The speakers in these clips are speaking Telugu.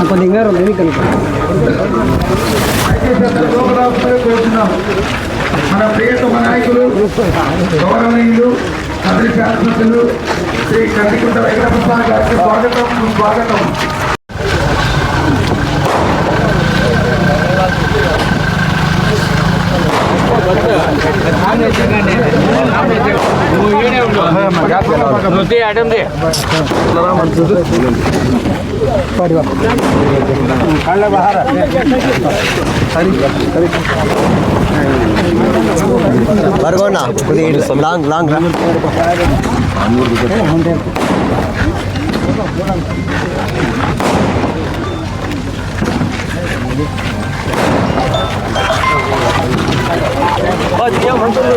కొంచెం ఇంకా రెండు ఎన్నికలు మన ప్రియతమ నాయకులు గౌరవనీయులు మంత్రి శాసనసభ్యులు శ్రీ కందికుంట వెంకటప్రసాద్ గారికి స్వాగతం స్వాగతం नुती आइटम दे बाहर ಬರ್ಗೋಣ long long Oh, dia mantul lu.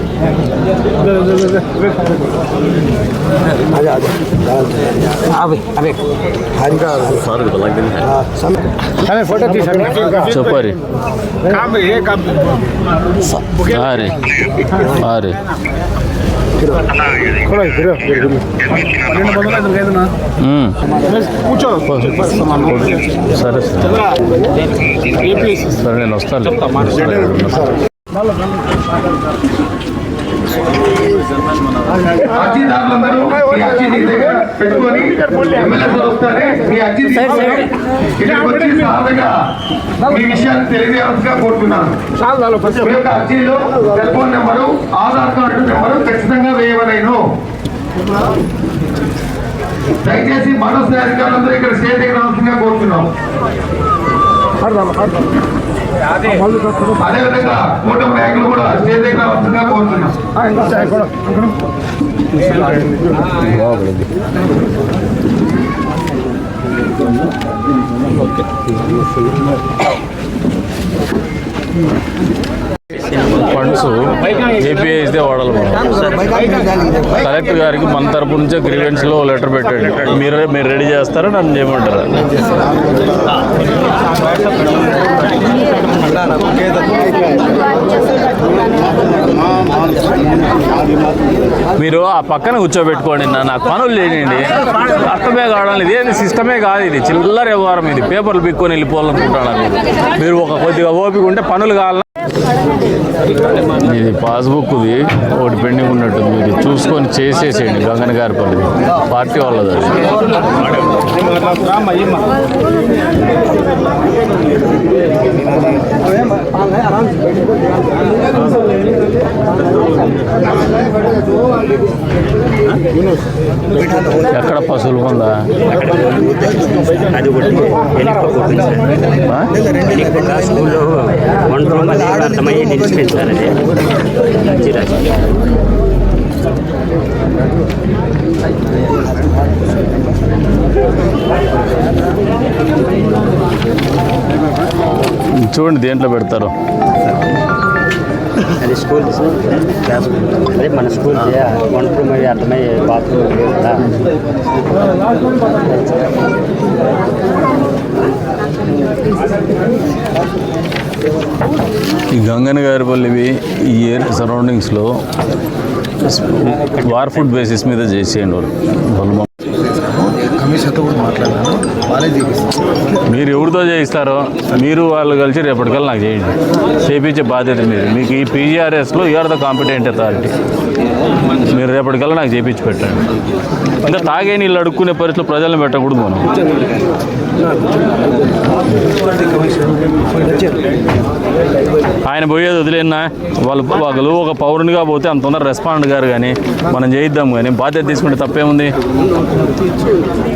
అరే అరే కూర్చో సరే సరే నేను వస్తాను పెట్టుకొని వస్తారే మీ ఇక్కడికి వచ్చి మీ విషయాన్ని తెలియజేయాల్సిందిగా కోరుతున్నాను. మీ యొక్క అర్జీలో నెంబరు ఆధార్ కార్డు నెంబరు ఖచ్చితంగా వేయవలేను. దయచేసి మనసు అధికారులందరూ ఇక్కడ స్టేట్ దగ్గర రావాల్సిందిగా కోరుతున్నాం. అదేవిధంగా కూటమి నాయకులు కూడా స్టేట్ దగ్గర రావాల్సిందిగా కోరుతున్నాం ఫండ్స్ ఏపీఐస్తే వాడాలి మనం. కలెక్టర్ గారికి మన తరపు నుంచే గ్రీవెన్స్లో లెటర్ పెట్టండి. మీరు మీరు రెడీ చేస్తారా? నన్ను చేయమంటారా? మీరు ఆ పక్కన కూర్చోబెట్టుకోండి నా నాకు పనులు లేనండి అర్థమే కావడం ఇదేంది సిస్టమే కాదు ఇది. చిల్లర వ్యవహారం ఇది. పేపర్లు పిక్కొని వెళ్ళిపోవాలనుకుంటున్నాను మీరు? మీరు ఒక కొద్దిగా ఓపిక ఉంటే పనులు కావాలి ఇది పాస్బుక్ది ఒకటి పెండింగ్ ఉన్నట్టు మీరు చూసుకొని చేసేసేయండి. గంగన గారి పని. పార్టీ వాళ్ళది అది. ఎక్కడ పశువులు ఉందా? అది ఒకటి స్కూల్లో ఒంటరి మంది అర్థమయ్యి నిలిచిపోయింది సార్ అది చూడండి దేంట్లో పెడతారు. అది స్కూల్ అదే మన స్కూల్ ఒంటరి మరి అర్థమయ్యే బాత్రూమ్ కదా. ఈ గంగన గారిపల్లివి ఈ ఏర్ సరౌండింగ్స్లో వార్ ఫుడ్ బేసిస్ మీద చేసేయండి వాళ్ళు కమిషన్తో కూడా మాట్లాడినాను. వాళ్ళే చేపిస్తాను మీరు ఎవరితో చేయిస్తారో మీరు వాళ్ళు కలిసి రేపటికల్లా నాకు చేయండి. చేయించే బాధ్యత మీరు మీకు ఈ పీజీఆర్ఎస్లో you are the competent authority మీరు రేపటికల్లా నాకు చేయించి పెట్టండి. ఇంకా తాగే నీళ్ళు అడుక్కునే పరిస్థితులు ప్రజలను పెట్టకూడదు మనం. ఆయన పోయేది వదిలేనా? వాళ్ళు వాళ్ళు ఒక పౌరునిగా పోతే అంత తొందర రెస్పాండ్ గారు కానీ మనం చేయిద్దాం కానీ బాధ్యత తీసుకుంటే తప్పేముంది?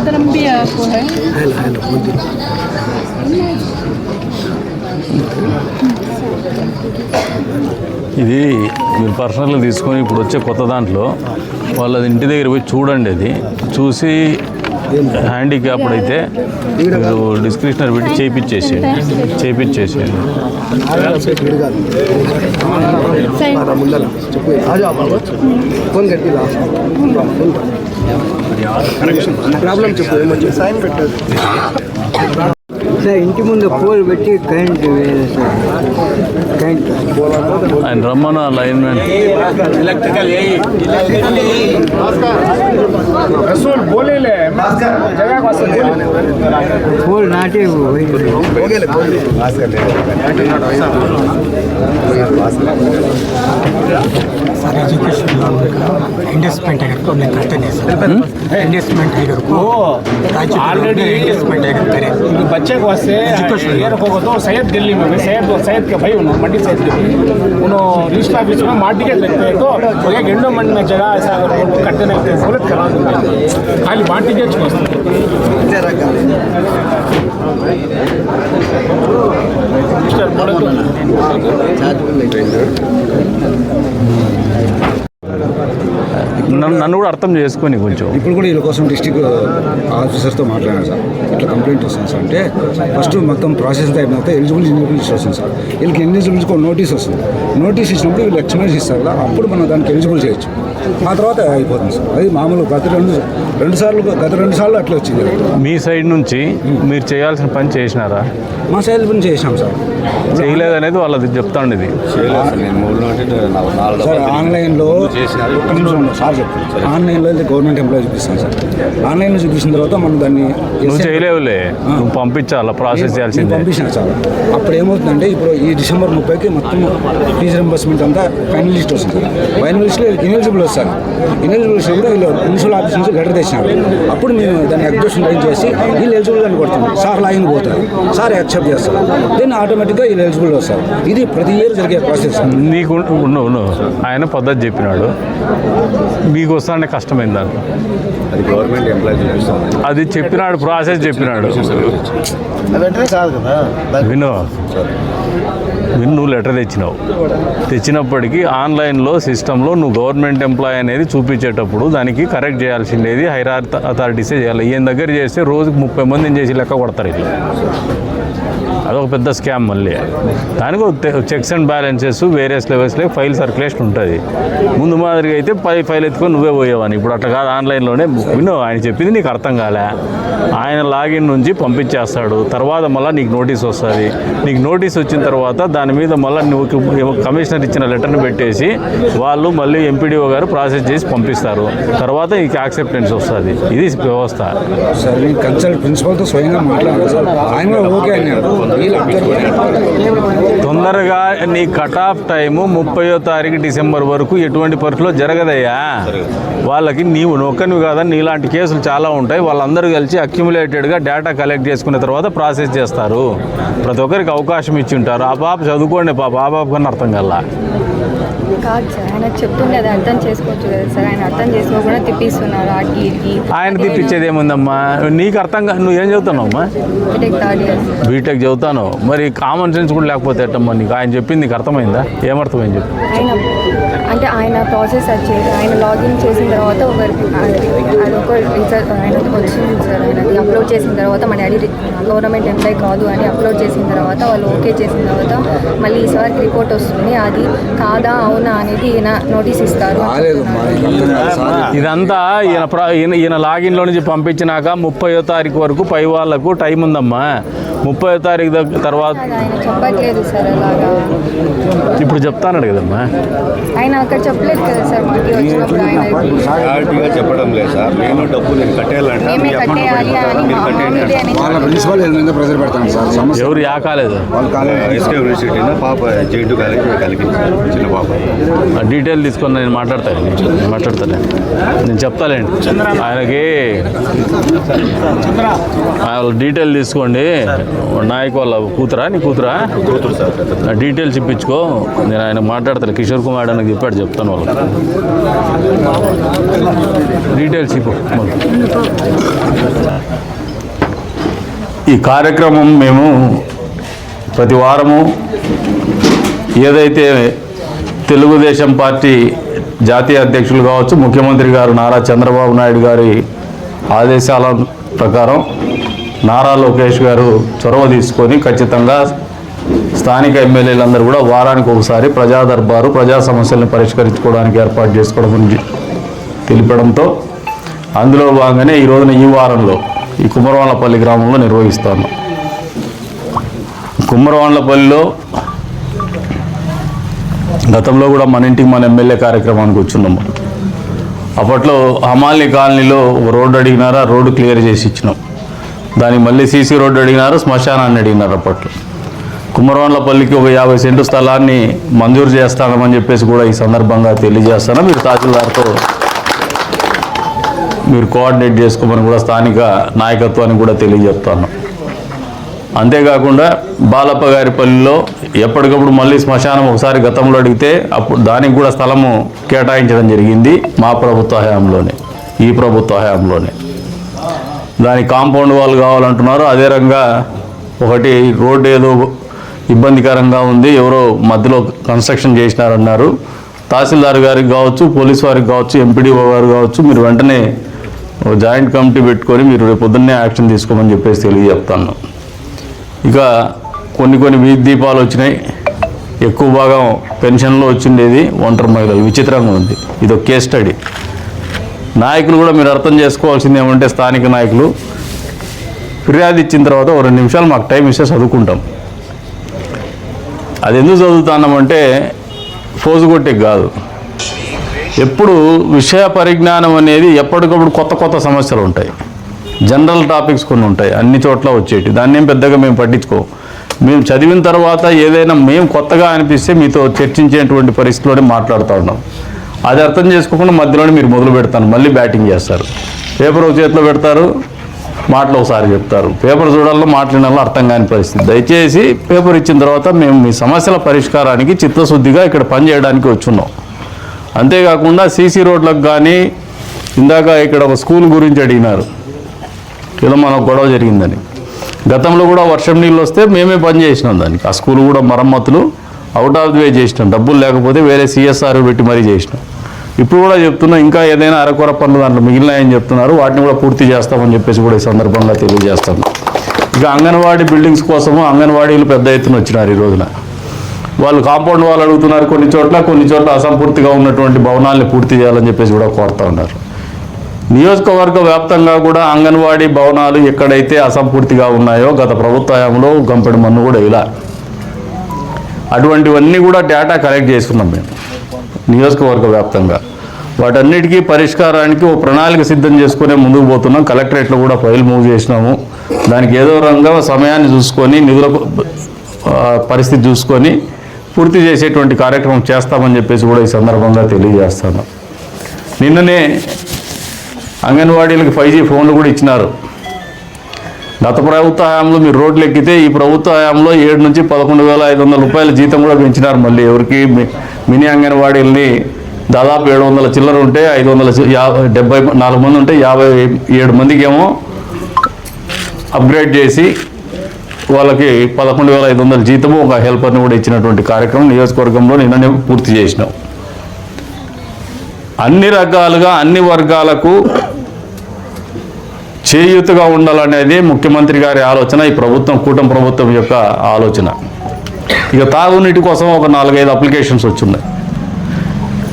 सदरम भी आपको है ఇది మీరు పర్సనల్గా తీసుకొని ఇప్పుడు వచ్చే కొత్త దాంట్లో వాళ్ళది ఇంటి దగ్గర పోయి చూడండి అది చూసి హ్యాండిక్యాప్డ్ అయితే మీరు డిస్క్రిప్షనర్ పెట్టి చేయించేసేయండి చేయించేసేయండి ఫోన్ కట్టి ప్రాబ్లం చెప్పు ఏమని సైన్ పెట్టదు సార్ ఇంటి ముందు పోల్ పెట్టి కరెంట్ వేయాలి సార్. కరెంట్ ఆయన రమ్మను లైన్మెన్ పోల్. నాటే పోయింది. ಸರ್ ಎಜುಕೇಷನ್ ಇನ್ವೆಸ್ಟ್ಮೆಂಟ್ ಆಗಿರ್ತು ಅಲ್ಲಿ ಕರ್ತನೆ ಸರ್ ಇನ್ವೆಸ್ಟ್ಮೆಂಟ್ ಆಗಿರ್ತು ಆಲ್ರೆडी इन्वेस्टमेंट है उनके बच्चे को वास्ते एयर को तो सैयद दिल्ली में सैयद सैयद के भाई उन्होंने मंडी सैयद के उन्होंने रजिस्टर ऑफ़िस में मार टिकट लगते हैं तो वो एक इंडो मंड में जगह ऐसा अगर उनको करते नहीं सहूलत करा दूँगा खाली मार टिकट को मिस्टर बोले तो నన్ను నన్ను కూడా అర్థం చేసుకొని కొంచెం. ఇప్పుడు కూడా వీళ్ళ కోసం డిస్టిక్ ఆఫీసర్తో మాట్లాడాను సార్. ఇట్లా కంప్లైంట్ వస్తుంది సార్. అంటే ఫస్ట్ మొత్తం ప్రాసెస్ అయిన తర్వాత ఎలిజిబుల్ ఇన్ఎలిజిబుల్ వస్తుంది సార్. వీళ్ళకి ఎలిజిబుల్కి నోటీస్ వస్తుంది. నోటీస్ ఇచ్చినప్పుడు వీళ్ళు ఎక్స్ప్లెయిన్ ఇస్తారు అప్పుడు మనం దానికి ఎలిజిబుల్ చేయొచ్చు. ఆ తర్వాత అయిపోతుంది సార్. అది మామూలు గత రెండు రెండు సార్లు గత రెండు సార్లు అట్లా వచ్చింది. మీ సైడ్ నుంచి మీరు చేయాల్సిన పని చేసినారా? మా సైడ్ పని చేసినాం సార్. చేయలేదనేది వాళ్ళది చెప్తాండి ఇది. సార్ ఆన్లైన్లో ఒక్క నిమిషం ఉండండి, సార్ చెప్తాను ఆన్లైన్లో అయితే గవర్నమెంట్ ఎంప్లాయీ చూపిస్తాను సార్. ఆన్లైన్లో చూపించిన తర్వాత మనం దాన్ని నువ్వు చేయలేవులే. నువ్వు పంపించాలా? ప్రాసెస్ చేయాల్సిందే. పంపించిన సార్ అప్పుడు ఏమవుతుందంటే ఇప్పుడు ఈ డిసెంబర్ ముప్పైకి మొత్తం ఫీజు రింబర్స్మెంట్ అంతా ఫైనల్ లిస్ట్ వస్తుంది ఫైనల్ లిస్ట్లో ఇనెలిజిబుల్ వస్తే కూడా వీళ్ళు ప్రిన్సిపల్ ఆఫీస్ నుంచి లెటర్ తెచ్చినారు. అప్పుడు మేము దాన్ని అబ్జెక్షన్ రైజ్ చేసి వీళ్ళు ఎలిజిబుల్ అని కొడుతుంది సార్ లాగిన్ పోతారు. సార్ యాక్సెప్ట్ చేస్తారు. దెన్ ఆటోమేటిక్గా వీళ్ళు ఎలిజిబుల్ వస్తారు. ఇది ప్రతి ఇయర్ జరిగే ప్రాసెస్ నీకు ఉన్నావు ఆయన పద్ధతి చెప్పినాడు. మీకు వస్తానే కష్టమైంది దాంట్లో అది గవర్నమెంట్ ఎంప్లాయీ అది చెప్పినాడు ప్రాసెస్ చెప్పినాడు. వెంటనే కాదు కదా? విను. విను నువ్వు లెటర్ తెచ్చినావు. తెచ్చినప్పటికీ ఆన్లైన్లో సిస్టంలో నువ్వు గవర్నమెంట్ ఎంప్లాయ్ అనేది చూపించేటప్పుడు దానికి కరెక్ట్ చేయాల్సిండేది హైరార్ అథారిటీసే చేయాలి. ఈయన దగ్గర చేస్తే రోజుకు ముప్పై మందిని చేసి లెక్క కొడతారు ఇట్లా. అదొక పెద్ద స్కామ్ మళ్ళీ. దానికి చెక్స్ అండ్ బ్యాలెన్సెస్ వేరియస్ లెవెల్స్లో ఫైల్ సర్క్యులేషన్ ఉంటుంది. ముందు మాదిరిగా అయితే పై ఫైల్ ఎత్తుకొని నువ్వే పోయేవాని ఇప్పుడు అట్లా కాదు ఆన్లైన్లోనే విను ఆయన చెప్పింది నీకు అర్థం కాలే. ఆయన లాగిన్ నుంచి పంపించేస్తాడు. తర్వాత మళ్ళీ నీకు నోటీస్ వస్తుంది. నీకు నోటీస్ వచ్చిన తర్వాత దాని మీద మళ్ళీ నువ్వు కమిషనర్ ఇచ్చిన లెటర్ని పెట్టేసి వాళ్ళు మళ్ళీ ఎంపీడీఓ గారు ప్రాసెస్ చేసి పంపిస్తారు. తర్వాత నీకు యాక్సెప్టెన్స్ వస్తుంది. ఇది వ్యవస్థ. సార్ కన్సల్ట్ ప్రిన్సిపల్తో స్వయంగా మాట్లాడారు ఆయన ఓకే అన్నారు తొందరగా నీ కట్ ఆఫ్ టైము ముప్పయో తారీఖు డిసెంబర్ వరకు ఎటువంటి పరిస్థితుల్లో జరగదయ్యా? వాళ్ళకి నీవు నొక్కనివి కాదని నీలాంటి కేసులు చాలా ఉంటాయి. వాళ్ళందరూ కలిసి అక్యుములేటెడ్గా డేటా కలెక్ట్ చేసుకున్న తర్వాత ప్రాసెస్ చేస్తారు. ప్రతి ఒక్కరికి అవకాశం ఇచ్చి ఉంటారు. ఆ పాప చదువుకోండి పాప. ఆ పాప కన్నా అర్థం కల్లా కాదు సార్. ఆయన చెప్తుండే అది అర్థం చేసుకోవచ్చు కదా సార్. ఆయన అర్థం చేసుకోకుండా తిప్పిస్తున్నారు ఇటుకి ఆయన తిప్పించేది ఏముందమ్మా నీకు అర్థం కా నువ్వు ఏం చదువుతున్నావు అమ్మా BTech third year sir. BTech చదువుతాను మరి కామన్ సెన్స్ కూడా లేకపోతే ఎట్టమ్మా నీకు? ఆయన చెప్పింది నీకు అర్థమైందా? ఏమర్థమైంది చెప్పు. ఆయన అంటే ఆయన ప్రాసెస్ వచ్చేది ఆయన లాగిన్ చేసిన తర్వాత ఒకరికి అదొక రిజల్ట్ ఆయన వచ్చింది సార్. ఆయనకి అప్లోడ్ చేసిన తర్వాత మన డాడీ గవర్నమెంట్ ఎంప్లాయ్ కాదు అని అప్లోడ్ చేసిన తర్వాత వాళ్ళు ఓకే చేసిన తర్వాత మళ్ళీ ఈసారికి రిపోర్ట్ వస్తుంది. అది కాదా అవునా అనేది ఈయన నోటీస్ ఇస్తారు. ఇదంతా ఈయన ఈయన లాగిన్లో నుంచి పంపించినాక ముప్పయో తారీఖు వరకు పై వాళ్ళకు టైం ఉందమ్మా. ముప్పయో తారీఖు దగ్గర తర్వాత అది ఆయన చెప్పట్లేదు సార్ అలాగా. ఇప్పుడు చెప్తాన్నాడు కదమ్మా. ఆయన అక్కడ చెప్పలేదు కదా సార్ క్లారిటీగా చెప్పడం లేదు సార్. నేను డబ్బు నేను కట్టేయాలంటే. మీ అకౌంట్ మీరు కట్టేయండి మామూలుగా అని వాళ్ళ ప్రిన్సిపల్ మీద ప్రెజర్ పెడతాను సార్? సమస్య ఎవరు యా కాలేదు వాళ్ళు కాలేదు. ఎస్కే యూనివర్సిటీలో పాప జైంటు కాలేజ్ చిన్న పాప. ఆ డీటెయిల్ తీసుకొని నేను మాట్లాడతాను నేను మాట్లాడతాను నేను చెప్తాలేండి. ఆయనకి వాళ్ళ డీటెయిల్ తీసుకోండి. నాయక్ వాళ్ళ కూతురా? నీ కూతురా? కూతురు సార్. డీటెయిల్స్ ఇప్పించుకో. నేను ఆయన మాట్లాడతాను. కిషోర్ కుమార్ అని చెప్పాడు చెప్తాను వాళ్ళకి. డీటెయిల్స్ ఇప్పు ఈ కార్యక్రమం మేము ప్రతి వారము ఏదైతే తెలుగుదేశం పార్టీ జాతీయ అధ్యక్షులు కావచ్చు ముఖ్యమంత్రి గారు నారా చంద్రబాబు నాయుడు గారి ఆదేశాల ప్రకారం నారా లోకేష్ గారు చొరవ తీసుకొని ఖచ్చితంగా స్థానిక ఎమ్మెల్యేలందరూ కూడా వారానికి ఒకసారి ప్రజా దర్బారు ప్రజా సమస్యలను పరిష్కరించుకోవడానికి ఏర్పాటు చేసుకోవడం తెలిపడంతో అందులో భాగంగానే ఈ రోజున ఈ వారంలో ఈ కుమరవాళ్ళపల్లి గ్రామంలో నిర్వహిస్తాను. కుమ్మరవాళ్ళపల్లిలో గతంలో కూడా మన ఇంటికి మన ఎమ్మెల్యే కార్యక్రమానికి వచ్చున్నాము అప్పట్లో హమాలి కాలనీలో రోడ్డు అడిగినారా రోడ్డు క్లియర్ చేసి ఇచ్చినాం. దానికి మళ్ళీ సీసీ రోడ్డు అడిగినారు శ్మశానాన్ని అడిగినారు అప్పట్లో. కుమ్మరవాళ్ళపల్లికి ఒక యాభై సెంటు స్థలాన్ని మంజూరు చేస్తానమని చెప్పేసి కూడా ఈ సందర్భంగా తెలియజేస్తాను. మీరు తహసీల్దార్తో మీరు కోఆర్డినేట్ చేసుకోమని కూడా స్థానిక నాయకత్వాన్ని కూడా తెలియజెప్తాను అంతేకాకుండా బాలప్ప గారి పల్లిలో ఎప్పటికప్పుడు మళ్ళీ శ్మశానం ఒకసారి గతంలో అడిగితే అప్పుడు దానికి కూడా స్థలము కేటాయించడం జరిగింది మా ప్రభుత్వ హయాంలోనే ఈ ప్రభుత్వ హయాంలోనే. దానికి కాంపౌండ్ వాళ్ళు కావాలంటున్నారు. అదే రకంగా ఒకటి రోడ్డు ఏదో ఇబ్బందికరంగా ఉంది. ఎవరో మధ్యలో కన్స్ట్రక్షన్ చేసినారన్నారు. తహసీల్దార్ గారికి కావచ్చు పోలీస్ వారికి కావచ్చు ఎంపీడీఓ గారు కావచ్చు మీరు వెంటనే జాయింట్ కమిటీ పెట్టుకొని మీరు రేపు పొద్దున్నే యాక్షన్ తీసుకోమని చెప్పేసి తెలియజెప్తాను ఇక కొన్ని కొన్ని వీధి దీపాలు వచ్చినాయి. ఎక్కువ భాగం పెన్షన్లో వచ్చిండేది ఒంటరి మహిళలు విచిత్రంగా ఉంది. ఇది ఒక కేస్ స్టడీ. నాయకులు కూడా మీరు అర్థం చేసుకోవాల్సింది ఏమంటే స్థానిక నాయకులు ఫిర్యాదు ఇచ్చిన తర్వాత ఒక రెండు నిమిషాలు మాకు టైం ఇస్తే చదువుకుంటాం. అది ఎందుకు చదువుతున్నామంటే ఫోజు కొట్టే కాదు. ఎప్పుడు విషయ పరిజ్ఞానం అనేది ఎప్పటికప్పుడు కొత్త కొత్త సమస్యలు ఉంటాయి. జనరల్ టాపిక్స్ కొన్ని ఉంటాయి అన్ని చోట్ల వచ్చేటి. దాన్ని ఏం పెద్దగా మేము పట్టించుకోం. మేము చదివిన తర్వాత ఏదైనా మేము కొత్తగా అనిపిస్తే మీతో చర్చించేటువంటి పరిస్థితిలోనే మాట్లాడుతూ ఉన్నాం. అది అర్థం చేసుకోకుండా మధ్యలోనే మీరు మొదలు పెడతాను మళ్ళీ బ్యాటింగ్ చేస్తారు. పేపర్ ఒక చేతిలో పెడతారు మాటలు ఒకసారి చెప్తారు. పేపర్ చూడాలో మాట్లాడాలో అర్థం కాని పరిస్థితి. దయచేసి పేపర్ ఇచ్చిన తర్వాత మేము మీ సమస్యల పరిష్కారానికి చిత్తశుద్ధిగా ఇక్కడ పనిచేయడానికి వచ్చున్నాం. అంతేకాకుండా సీసీ రోడ్లకు కానీ ఇందాక ఇక్కడ ఒక స్కూల్ గురించి అడిగినారు. ఏదో మన గొడవ జరిగిందని. గతంలో కూడా వర్షం నీళ్ళు వస్తే మేమే పని చేసినాం దానికి. ఆ స్కూల్ కూడా మరమ్మతులు. అవుట్ ఆఫ్ ది వే చేసినాం. డబ్బులు లేకపోతే వేరే సిఎస్ఆర్ పెట్టి మరీ చేసినాం. ఇప్పుడు కూడా చెప్తున్నా ఇంకా ఏదైనా అరకొర పనులు దాంట్లో మిగిలినాయని చెప్తున్నారు. వాటిని కూడా పూర్తి చేస్తామని చెప్పేసి కూడా ఈ సందర్భంగా తెలియజేస్తాను ఇక అంగన్వాడీ బిల్డింగ్స్ కోసము అంగన్వాడీలు పెద్ద ఎత్తున వచ్చినారు ఈ రోజున. వాళ్ళు కాంపౌండ్ వాళ్ళు అడుగుతున్నారు కొన్ని చోట్ల కొన్ని చోట్ల అసంపూర్తిగా ఉన్నటువంటి భవనాల్ని పూర్తి చేయాలని చెప్పేసి కూడా కోరుతూ ఉన్నారు. నియోజకవర్గ వ్యాప్తంగా కూడా అంగన్వాడీ భవనాలు ఎక్కడైతే అసంపూర్తిగా ఉన్నాయో గత ప్రభుత్వ హయాంలో గంపెడు మన్ను కూడా ఇలా అటువంటివన్నీ కూడా డేటా కలెక్ట్ చేసుకున్నాం మేము నియోజకవర్గ వ్యాప్తంగా. వాటన్నిటికీ పరిష్కారానికి ఓ ప్రణాళిక సిద్ధం చేసుకునే ముందుకు పోతున్నాం. కలెక్టరేట్లో కూడా ఫైల్ మూవ్ చేసినాము. దానికి ఏదో రంగా సమయాన్ని చూసుకొని నిధుల పరిస్థితి చూసుకొని పూర్తి చేసేటువంటి కార్యక్రమం చేస్తామని చెప్పేసి కూడా ఈ సందర్భంగా తెలియజేస్తాను. నిన్ననే అంగన్వాడీలకు ఫైవ్ జీ ఫోన్లు కూడా ఇచ్చినారు. గత ప్రభుత్వ హయాంలో మీరు రోడ్లు ఎక్కితే ఈ ప్రభుత్వ హయాంలో ఏడు నుంచి పదకొండు వేల ఐదు వందల రూపాయల జీతం కూడా పెంచినారు మళ్ళీ. ఎవరికి మి- మినీ అంగన్వాడీలని దాదాపు ఏడు వందల చిల్లర ఉంటే ఐదు వందల యాభై డెబ్బై నాలుగు మంది ఉంటే యాభై ఏడు మందికి ఏమో అప్గ్రేడ్ చేసి వాళ్ళకి పదకొండు వేల ఐదు వందల జీతము ఒక హెల్పర్ని కూడా ఇచ్చినటువంటి కార్యక్రమం నియోజకవర్గంలో నిన్ననే పూర్తి చేసినాం. అన్ని రకాలుగా అన్ని వర్గాలకు చేయూతగా ఉండాలనేది ముఖ్యమంత్రి గారి ఆలోచన ఈ ప్రభుత్వం కూటమి ప్రభుత్వం యొక్క ఆలోచన. ఇక తాగునీటి కోసం ఒక నాలుగైదు అప్లికేషన్స్ వచ్చున్నాయి.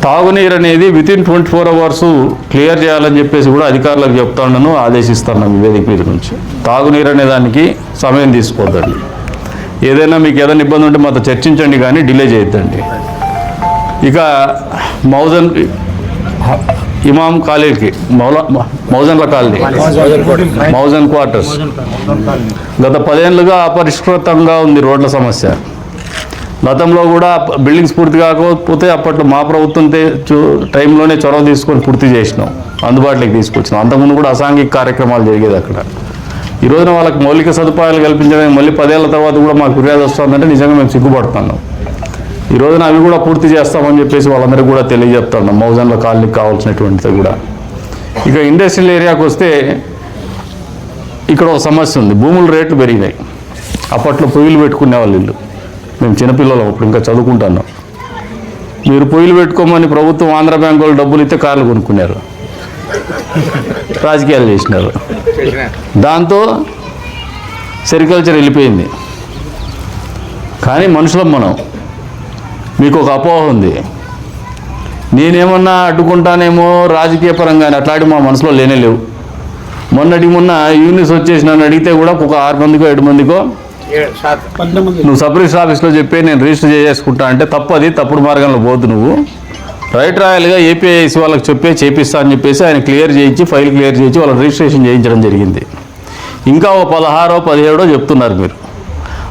తాగునీరు అనేది within twenty four hours clear చేయాలని చెప్పేసి కూడా అధికారులకు చెప్తాను ఆదేశిస్తాను వేదిక మీద నుంచి. తాగునీరు అనే దానికి సమయం తీసుకోవద్దండి ఏదైనా మీకు ఏదైనా ఇబ్బంది ఉంటే మాతో చర్చించండి కానీ డిలే చేయొద్దండి. ఇక మౌజన్ ఇమాం కాలేజీకి మౌలా మౌజన్ల కాలనీ మౌజన్ క్వార్టర్స్. గత పదేళ్ళుగా అపరిష్కృతంగా ఉంది రోడ్ల సమస్య. గతంలో కూడా బిల్డింగ్స్ పూర్తి కాకపోతే అప్పట్లో మా ప్రభుత్వం చూ టైంలోనే చొరవ తీసుకొని పూర్తి చేసినాం అందుబాటులోకి తీసుకొచ్చినాం. అంతకుముందు కూడా అసాంఘిక కార్యక్రమాలు జరిగేది అక్కడ. ఈ రోజున వాళ్ళకి మౌలిక సదుపాయాలు కల్పించడానికి మళ్ళీ పదేళ్ళ తర్వాత కూడా మాకు ఫిర్యాదు వస్తుందంటే నిజంగా మేము సిగ్గుపడుతున్నాం. ఈ రోజున అవి కూడా పూర్తి చేస్తామని చెప్పేసి వాళ్ళందరికీ కూడా తెలియజెప్తాను మౌజన్ల కాలనీకి కావాల్సినటువంటిది కూడా. ఇక ఇండస్ట్రియల్ ఏరియాకి వస్తే ఇక్కడ ఒక సమస్య ఉంది. భూముల రేట్లు పెరిగినాయి. అప్పట్లో పొయ్యిలు పెట్టుకునే వాళ్ళు ఇల్లు. మేము చిన్నపిల్లలు అప్పుడు ఇంకా చదువుకుంటున్నాం. మీరు పొయ్యిలు పెట్టుకోమని ప్రభుత్వం ఆంధ్ర బ్యాంక్ వాళ్ళు డబ్బులు ఇస్తే కార్లు కొనుక్కున్నారు. రాజకీయాలు చేసినారు. దాంతో సెరికల్చర్ వెళ్ళిపోయింది. కానీ మనుషులం మనం. మీకు ఒక అపోహ ఉంది. నేనేమన్నా అడ్డుకుంటానేమో రాజకీయ పరంగానే అట్లాంటి మా మనసులో లేనే లేవు. మొన్నటి మొన్న యూనిస్ వచ్చేసి నన్ను అడిగితే కూడా ఒక ఆరు మందికో ఏడు మందికో నువ్వు సబ్ రిజిస్టర్ ఆఫీస్లో చెప్పి నేను రిజిస్టర్ చేసుకుంటా అంటే తప్పది తప్పుడు మార్గంలో పోద్దు నువ్వు. రైట్ రాయల్గా ఏపీఐసి వాళ్ళకి చెప్పే చేపిస్తా అని చెప్పేసి ఆయన క్లియర్ చేయించి ఫైల్ క్లియర్ చేయించి వాళ్ళ రిజిస్ట్రేషన్ చేయించడం జరిగింది. ఇంకా ఓ పదహారో పదిహేడో చెప్తున్నారు మీరు.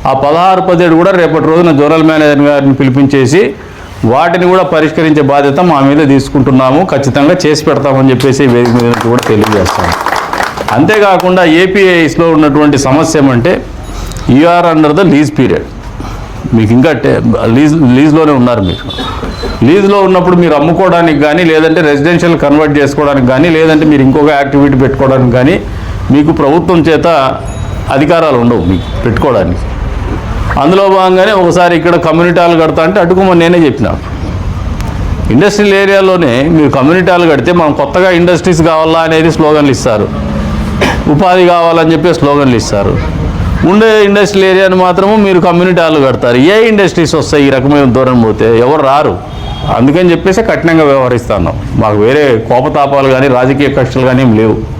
ఆ పదహారు పదిహేడు కూడా రేపటి రోజున జోనల్ మేనేజర్ గారిని పిలిపించేసి వాటిని కూడా పరిష్కరించే బాధ్యత మా మీద తీసుకుంటున్నాము. ఖచ్చితంగా చేసి పెడతామని చెప్పేసి వేదిక మీద కూడా తెలియజేస్తాము. అంతేకాకుండా ఏపీఐస్లో ఉన్నటువంటి సమస్య ఏమంటే you are under the lease period మీకు ఇంకా లీజ్ లీజ్లోనే ఉన్నారు మీరు. లీజ్లో ఉన్నప్పుడు మీరు అమ్ముకోవడానికి కానీ లేదంటే రెసిడెన్షియల్ కన్వర్ట్ చేసుకోవడానికి కానీ లేదంటే మీరు ఇంకొక యాక్టివిటీ పెట్టుకోవడానికి కానీ మీకు ప్రభుత్వం చేత అధికారాలు ఉండవు మీకు పెట్టుకోవడానికి. అందులో భాగంగానే ఒకసారి ఇక్కడ కమ్యూనిటీ హాల్ కడతా అంటే అడ్డుకోమని నేనే చెప్పిన. ఇండస్ట్రియల్ ఏరియాలోనే మీరు కమ్యూనిటీ హాల్ కడితే మనం కొత్తగా ఇండస్ట్రీస్ కావాలా అనేది స్లోగన్లు ఇస్తారు. ఉపాధి కావాలని చెప్పి స్లోగన్లు ఇస్తారు. ఉండే ఇండస్ట్రియల్ ఏరియాని మాత్రము మీరు కమ్యూనిటీ హాల్ కడతారు. ఏ ఇండస్ట్రీస్ వస్తాయి ఈ రకమైన దూరం పోతే ఎవరు రారు. అందుకని చెప్పేసి కఠినంగా వ్యవహరిస్తాను. మాకు వేరే కోపతాపాలు కానీ రాజకీయ కక్షలు కానీ ఏం లేవు.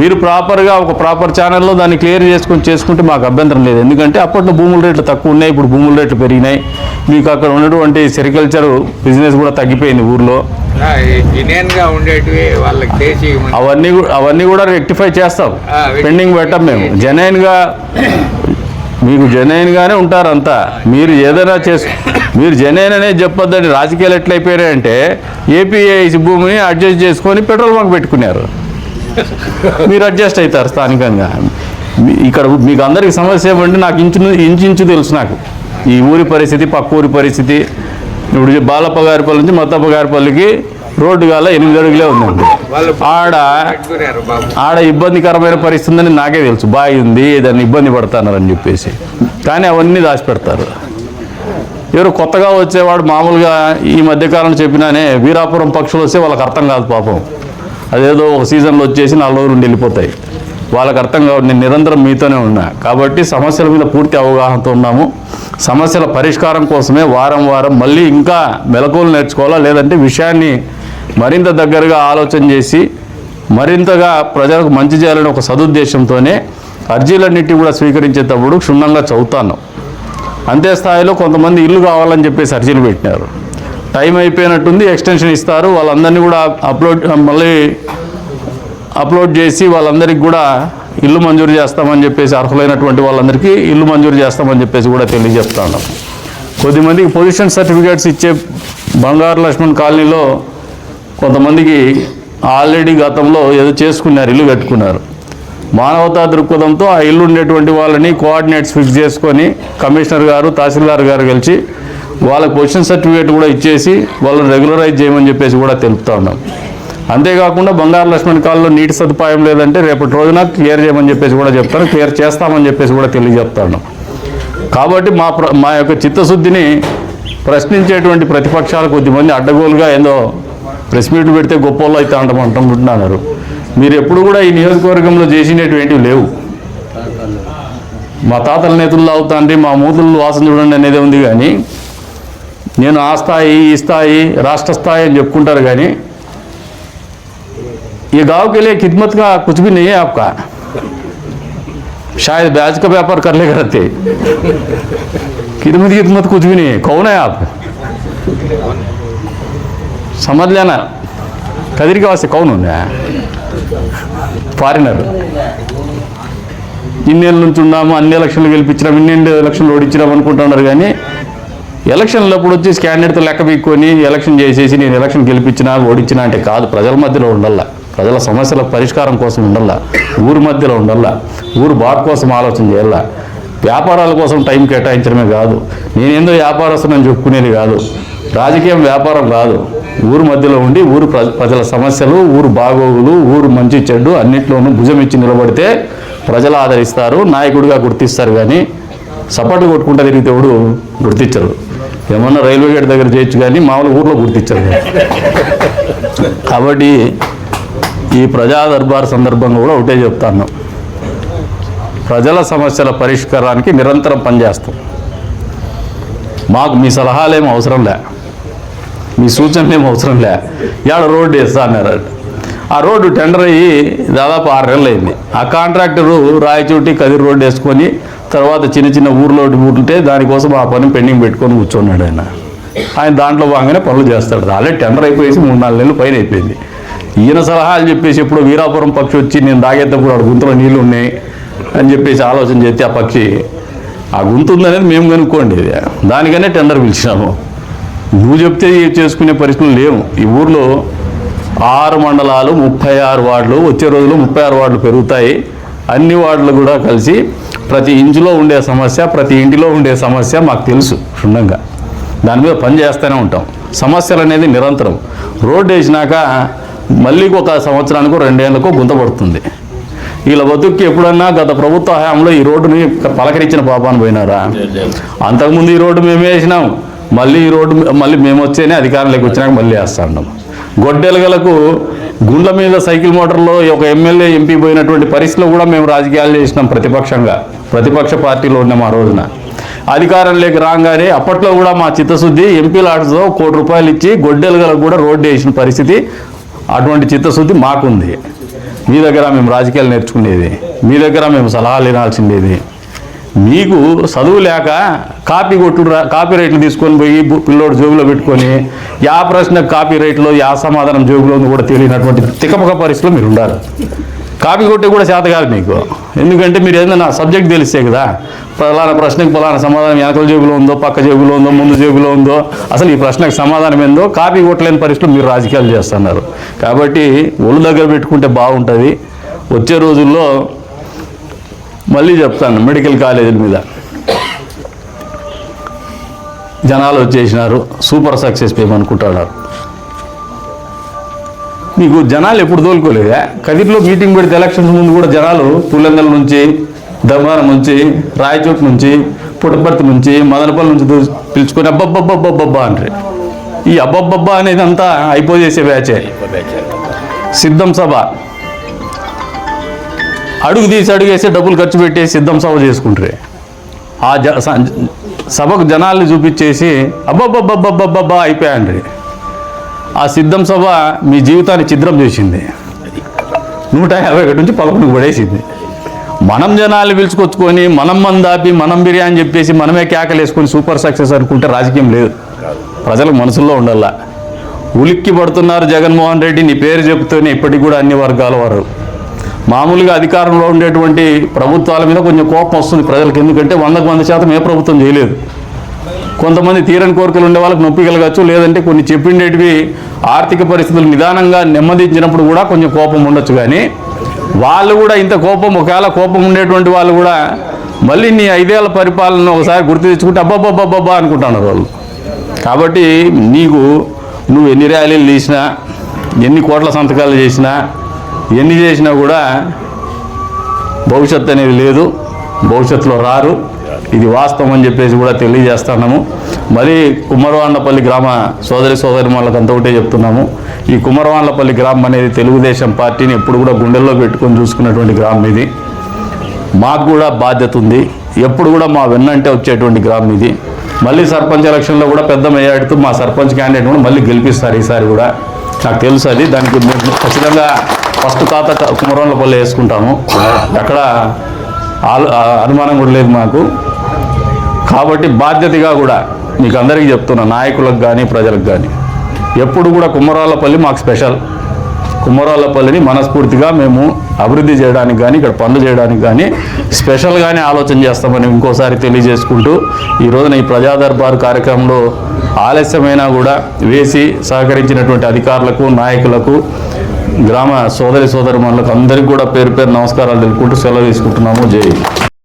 మీరు ప్రాపర్గా ఒక ప్రాపర్ ఛానల్లో దాన్ని క్లియర్ చేసుకొని చేసుకుంటే మాకు అభ్యంతరం లేదు. ఎందుకంటే అప్పట్లో భూముల రేట్లు తక్కువ ఉన్నాయి ఇప్పుడు భూముల రేట్లు పెరిగినాయి. మీకు అక్కడ ఉన్నటువంటి సెరికల్చర్ బిజినెస్ కూడా తగ్గిపోయింది ఊర్లో. అవన్నీ అవన్నీ కూడా రెక్టిఫై చేస్తాం. పెండింగ్ పెట్టం మేము. జెన్యున్గా మీకు జెన్యున్గానే ఉంటారు అంతా మీరు ఏదైనా చేసు మీరు జెన్యున్ అనేది చెప్పొద్దండి. రాజకీయాలు ఎట్లయిపోయాయంటే ఏపీఐసి భూమిని అడ్జస్ట్ చేసుకొని పెట్రోల్ బంక్ పెట్టుకున్నారు. మీరు అడ్జస్ట్ అవుతారు స్థానికంగా. ఇక్కడ మీకు అందరికి సమస్య ఏమంటే నాకు ఇంచు ఇంచుంచు తెలుసు నాకు. ఈ ఊరి పరిస్థితి పక్క ఊరి పరిస్థితి. ఇప్పుడు బాలప్ప గారిపల్లి నుంచి మత్తప్ప గారిపల్లికి రోడ్డు గాల ఎనిమిది అడుగులే ఉందండి. ఆడ ఆడ ఇబ్బందికరమైన పరిస్థితి ఉందని నాకే తెలుసు. బావి ఉంది దాన్ని ఇబ్బంది పడుతున్నారని చెప్పేసి. కానీ అవన్నీ దాచిపెడతారు. ఎవరు కొత్తగా వచ్చేవాడు మామూలుగా ఈ మధ్యకాలంలో చెప్పినానే వీరాపురం పక్షులు వస్తే వాళ్ళకి అర్థం కాదు పాపం. అదేదో ఒక సీజన్లో వచ్చేసి నాలుగు రోజులు వెళ్ళిపోతాయి. వాళ్ళకి అర్థం కాబట్టి నేను నిరంతరం మీతోనే ఉన్నా. కాబట్టి సమస్యల మీద పూర్తి అవగాహనతో ఉన్నాము. సమస్యల పరిష్కారం కోసమే వారం వారం మళ్ళీ ఇంకా మెలకువలు నేర్చుకోవాలా లేదంటే విషయాన్ని మరింత దగ్గరగా ఆలోచన చేసి మరింతగా ప్రజలకు మంచి చేయాలని ఒక సదుద్దేశంతోనే అర్జీలన్నిటి కూడా స్వీకరించేటప్పుడు క్షుణ్ణంగా చదువుతాను. అంతే స్థాయిలో కొంతమంది ఇల్లు కావాలని చెప్పేసి అర్జీలు పెట్టినారు. టైం అయిపోయినట్టుంది ఎక్స్టెన్షన్ ఇస్తారు. వాళ్ళందరినీ కూడా అప్లోడ్ మళ్ళీ అప్లోడ్ చేసి వాళ్ళందరికీ కూడా ఇల్లు మంజూరు చేస్తామని చెప్పేసి అర్హులైనటువంటి వాళ్ళందరికీ ఇల్లు మంజూరు చేస్తామని చెప్పేసి కూడా తెలియజేస్తా ఉన్నాం. కొద్దిమందికి పొజిషన్ సర్టిఫికేట్స్ ఇచ్చే బంగారు లక్ష్మణ్ కాలనీలో కొంతమందికి ఆల్రెడీ గతంలో ఏదో చేసుకున్నారు ఇల్లు కట్టుకున్నారు. మానవతా దృక్పథంతో ఆ ఇల్లు ఉండేటువంటి వాళ్ళని కోఆర్డినేట్స్ ఫిక్స్ చేసుకొని కమిషనర్ గారు తహసీల్దార్ గారు కలిసి వాళ్ళకి పొజిషన్ సర్టిఫికేట్ కూడా ఇచ్చేసి వాళ్ళని రెగ్యులరైజ్ చేయమని చెప్పేసి కూడా తెలుపుతా ఉన్నాం. అంతేకాకుండా బంగారు లక్ష్మణ్ కాల్లో నీటి సదుపాయం లేదంటే రేపటి రోజున క్లియర్ చేయమని చెప్పేసి కూడా చెప్తాను క్లియర్ చేస్తామని చెప్పేసి కూడా తెలియజెప్తాను కాబట్టి మా మా యొక్క చిత్తశుద్ధిని ప్రశ్నించేటువంటి ప్రతిపక్షాలు కొద్దిమంది అడ్డగోలుగా ఏందో ప్రెస్ మీట్లు పెడితే గొప్పలు అయితే అంటున్నారు. మీరు ఎప్పుడు కూడా ఈ నియోజకవర్గంలో చేసినటువంటివి లేవు. మా తాతల నేతలు అవుతాండి మా మూతులు వాసన చూడండి అనేది ఉంది కానీ నేను ఆ స్థాయి ఈ స్థాయి రాష్ట్ర స్థాయి అని చెప్పుకుంటారు కానీ ये गांव के लिए खिदमत का कुछ भी नहीं है आपका शायद ब्याज का व्यापार कर ले करते खिदमत खिदमत कुछ भी नहीं है कौन है आप समझ लेना कदर के वास्ते कौन है ఫారినర్ ఇన్నేళ్ళ నుంచి ఉన్నాము అన్ని ఎలక్షన్లు గెలిపించినాం ఇన్ని ఎలక్షన్లు ఓడించినాం అనుకుంటున్నారు కానీ ఎలక్షన్లు అప్పుడు వచ్చి క్యాండిడేట్తో లెక్క పీక్కొని ఎలక్షన్ చేసేసి నేను ఎలక్షన్ గెలిపించినా ఓడించినా అంటే కాదు ప్రజల మధ్యలో ఉండాల. ప్రజల సమస్యల పరిష్కారం కోసం ఉండాల. ఊరి మధ్యలో ఉండాల. ఊరు బాగు కోసం ఆలోచన చేయాల. వ్యాపారాల కోసం టైం కేటాయించడమే కాదు. నేనేందో వ్యాపారస్తునని చెప్పుకునేది కాదు. రాజకీయం వ్యాపారం కాదు ఊరు మధ్యలో ఉండి ఊరు ప్ర- ప్రజల సమస్యలు ఊరు బాగోగులు ఊరు మంచి చెడ్డు అన్నిట్లోనూ భుజం ఇచ్చి నిలబడితే ప్రజలు ఆదరిస్తారు నాయకుడిగా గుర్తిస్తారు కానీ సపాటు కొట్టుకుంటా తిరిగితే ఎవడు గుర్తించరు. ఏమన్నా రైల్వే గేట్ దగ్గర చేయొచ్చు కానీ మామూలు ఊర్లో గుర్తించరు. కాబట్టి ఈ ప్రజా దర్బార్ సందర్భంగా కూడా ఒకటే చెప్తాను. ప్రజల సమస్యల పరిష్కారానికి నిరంతరం పనిచేస్తాం. మాకు మీ సలహాలు ఏం అవసరం లే. మీ సూచనలు ఏం అవసరం లే. ఇవాళ రోడ్డు వేస్తా అన్నారు ఆ రోడ్డు టెండర్ అయ్యి దాదాపు ఆరు నెలలు అయింది ఆ కాంట్రాక్టరు రాయచూటి కదిరి రోడ్డు వేసుకొని తర్వాత చిన్న చిన్న ఊర్లో ఊరుంటే దానికోసం ఆ పని పెండింగ్ పెట్టుకొని కూర్చున్నాడు ఆయన. ఆయన దాంట్లో బాగానే పనులు చేస్తాడు. ఆల్రెడీ టెండర్ అయిపోయేసి మూడు నాలుగు నెలలు పైన అయిపోయింది. ఈయన సలహాలు చెప్పేసి ఎప్పుడు వీరాపురం పక్షి వచ్చి నేను దాగేటప్పుడు ఆడ గుంతలో నీళ్ళు ఉన్నాయి అని చెప్పేసి ఆలోచన చేస్తే ఆ పక్షి ఆ గుంత ఉందనేది మేము కనుక్కోండి దానికనే టెండర్ పిలిచినాము. నువ్వు చెప్తే చేసుకునే పరిస్థితులు లేవు. ఈ ఊర్లో ఆరు మండలాలు ముప్పై ఆరు వార్డులు వచ్చే రోజుల్లో ముప్పై ఆరు వార్డులు పెరుగుతాయి. అన్ని వార్డులు కూడా కలిసి ప్రతి ఇంచులో ఉండే సమస్య ప్రతి ఇంటిలో ఉండే సమస్య మాకు తెలుసు క్షుణ్ణంగా. దాని మీద పని చేస్తూనే ఉంటాం. సమస్యలు అనేది నిరంతరం. రోడ్డు వేసినాక మళ్ళీ ఒక సంవత్సరానికి రెండేళ్ళకు గుంతపడుతుంది వీళ్ళ బతుక్కి ఎప్పుడన్నా గత ప్రభుత్వ హయాంలో ఈ రోడ్డుని పలకరించిన పాపాన్ని పోయినారా? అంతకుముందు ఈ రోడ్డు మేమే వేసినాం. మళ్ళీ ఈ రోడ్డు మళ్ళీ మేము వచ్చేనే అధికారంలోకి వచ్చినాక మళ్ళీ వేస్తా ఉన్నాం గొడ్డెలగలకు గుండ్ల మీద సైకిల్ మోటార్లో ఒక ఎమ్మెల్యే ఎంపీ పోయినటువంటి పరిస్థితిలో కూడా మేము రాజకీయాలు చేసినాం ప్రతిపక్షంగా. ప్రతిపక్ష పార్టీలో ఉన్నాం ఆ రోజున. అధికారంలోకి రాగానే అప్పట్లో కూడా మా చిత్తశుద్ధి ఎంపీ లాట్స్తో కోటి రూపాయలు ఇచ్చి గొడ్డెలగలకు కూడా రోడ్డు వేసిన పరిస్థితి అటువంటి చిత్తశుద్ధి మాకుంది. మీ దగ్గర మేము రాజకీయాలు నేర్చుకునేది. మీ దగ్గర మేము సలహాలు వినాల్సిండేది మీకు చదువు లేక కాపీ కొట్టు కాపీ రైట్లు తీసుకొని పోయి పిల్లోడు జోబులో పెట్టుకొని యా ప్రశ్న కాపీ రైట్లో యా సమాధానం జోబులో ఉందో కూడా తెలియనటువంటి తికమక పరిస్థితిలో మీరు ఉండాలి. కాపీ కొట్టే కూడా చేత కాదు మీకు. ఎందుకంటే మీరు ఏదైనా సబ్జెక్ట్ తెలిస్తే కదా ప్రధాన ప్రశ్నకు ప్రధాన సమాధానం వెనకల జేబులో ఉందో పక్క జేబులో ఉందో ముందు జేబులో ఉందో అసలు ఈ ప్రశ్నకు సమాధానం ఏందో కాపీ కొట్టలేని పరిస్థితులు మీరు రాజకీయాలు చేస్తున్నారు. కాబట్టి ఒళ్ళు దగ్గర పెట్టుకుంటే బాగుంటుంది. వచ్చే రోజుల్లో మళ్ళీ చెప్తాను మెడికల్ కాలేజీల మీద. జనాలు వచ్చేసినారు సూపర్ సక్సెస్ పేమనుకుంటున్నారు మీకు జనాలు ఎప్పుడు తోలుకోలేదా? కదిరిలో మీటింగ్ పెడితే ఎలక్షన్స్ ముందు కూడా జనాలు పుల్లెందల నుంచి ధర్మారం నుంచి రాయచోట్ నుంచి పుట్టపర్తి నుంచి మదనపల్లి నుంచి పిలుచుకొని అబ్బబ్బబ్బబ్బబ్బా అంటారు. ఈ అబ్బబ్బబ్బా అనేది అంతా అయిపోయేసే బ్యాచే. సిద్ధం సభ. అడుగు తీసి అడుగేసి డబ్బులు ఖర్చు పెట్టేసి సిద్ధం సభ చేసుకుంటారు. ఆ జ స- సభకు జనాల్ని చూపించేసి అబ్బబ్బబ్బబ్బబ్బబ్బా అయిపోయాండ్రి. ఆ సిద్ధం సభ మీ జీవితాన్ని చిద్రం చేసింది. నూట యాభై ఒకటి నుంచి పదకొండుకు పడేసింది. మనం జనాలు పిలుచుకొచ్చుకొని మనం మందాపి మనం బిర్యానీ చెప్పేసి మనమే కేకలు వేసుకొని సూపర్ సక్సెస్ అనుకుంటే రాజకీయం లేదు. ప్రజలకు మనసులో ఉండాల. ఉలిక్కి పడుతున్నారు జగన్మోహన్ రెడ్డి నీ పేరు చెప్తూనే ఇప్పటికి కూడా అన్ని వర్గాల వారు. మామూలుగా అధికారంలో ఉండేటువంటి ప్రభుత్వాల మీద కొంచెం కోపం వస్తుంది ప్రజలకు. ఎందుకంటే వందకు వంద శాతం ఏ ప్రభుత్వం చేయలేదు. కొంతమంది తీరని కోరికలు ఉండే వాళ్ళకి నొప్పి కలగచ్చు లేదంటే కొన్ని చెప్పిండేటివి ఆర్థిక పరిస్థితులు నిదానంగా నెమ్మదించినప్పుడు కూడా కొంచెం కోపం ఉండొచ్చు. కానీ వాళ్ళు కూడా ఇంత కోపం ఒకవేళ కోపం ఉండేటువంటి వాళ్ళు కూడా మళ్ళీ నీ ఐదేళ్ళ పరిపాలన ఒకసారి గుర్తు తెచ్చుకుంటే అబ్బాబ్బాబ్బాబ్బా అనుకుంటున్నారు వాళ్ళు. కాబట్టి నీకు నువ్వు ఎన్ని ర్యాలీలు తీసినా ఎన్ని కోట్ల సంతకాలు చేసినా ఎన్ని చేసినా కూడా భవిష్యత్తు అనేది లేదు భవిష్యత్తులో రారు. ఇది వాస్తవం అని చెప్పేసి కూడా తెలియజేస్తున్నాము. మరీ కుమ్మరవాండ్లపల్లి గ్రామ సోదరి సోదరి అంత ఒకటే చెప్తున్నాము. ఈ కుమ్మరవాండ్లపల్లి గ్రామం అనేది తెలుగుదేశం పార్టీని ఎప్పుడు కూడా గుండెల్లో పెట్టుకొని చూసుకున్నటువంటి గ్రామం ఇది. మాకు కూడా బాధ్యత ఉంది. ఎప్పుడు కూడా మా వెన్నంటే వచ్చేటువంటి గ్రామం ఇది. మళ్ళీ సర్పంచ్ ఎలక్షన్లో కూడా పెద్ద మెజార్టీతో మా సర్పంచ్ క్యాండిడేట్ కూడా మళ్ళీ గెలిపిస్తారు ఈసారి కూడా. నాకు తెలుసు అది. దానికి ఖచ్చితంగా ఫస్ట్ తాత కుమరంలపల్లి వేసుకుంటాము. అక్కడ ఆ అనుమానం కూడా లేదు మాకు. కాబట్టి బాధ్యతగా కూడా మీకు అందరికీ చెప్తున్నా నాయకులకు కానీ ప్రజలకు కానీ ఎప్పుడు కూడా కుమ్మరాళ్ళపల్లి మాకు స్పెషల్. కుమ్మరాళ్ళపల్లిని మనస్ఫూర్తిగా మేము అభివృద్ధి చేయడానికి కానీ ఇక్కడ పనులు చేయడానికి కానీ స్పెషల్గానే ఆలోచన చేస్తామని ఇంకోసారి తెలియజేసుకుంటూ ఈ రోజున ఈ ప్రజాదర్బార్ కార్యక్రమంలో ఆలస్యమైనా కూడా వేసి సహకరించినటువంటి అధికారులకు నాయకులకు గ్రామ సోదరి సోదరి అందరికీ కూడా పేరు పేరు నమస్కారాలు తెలుపుకుంటూ సెలవు తీసుకుంటున్నాము. జై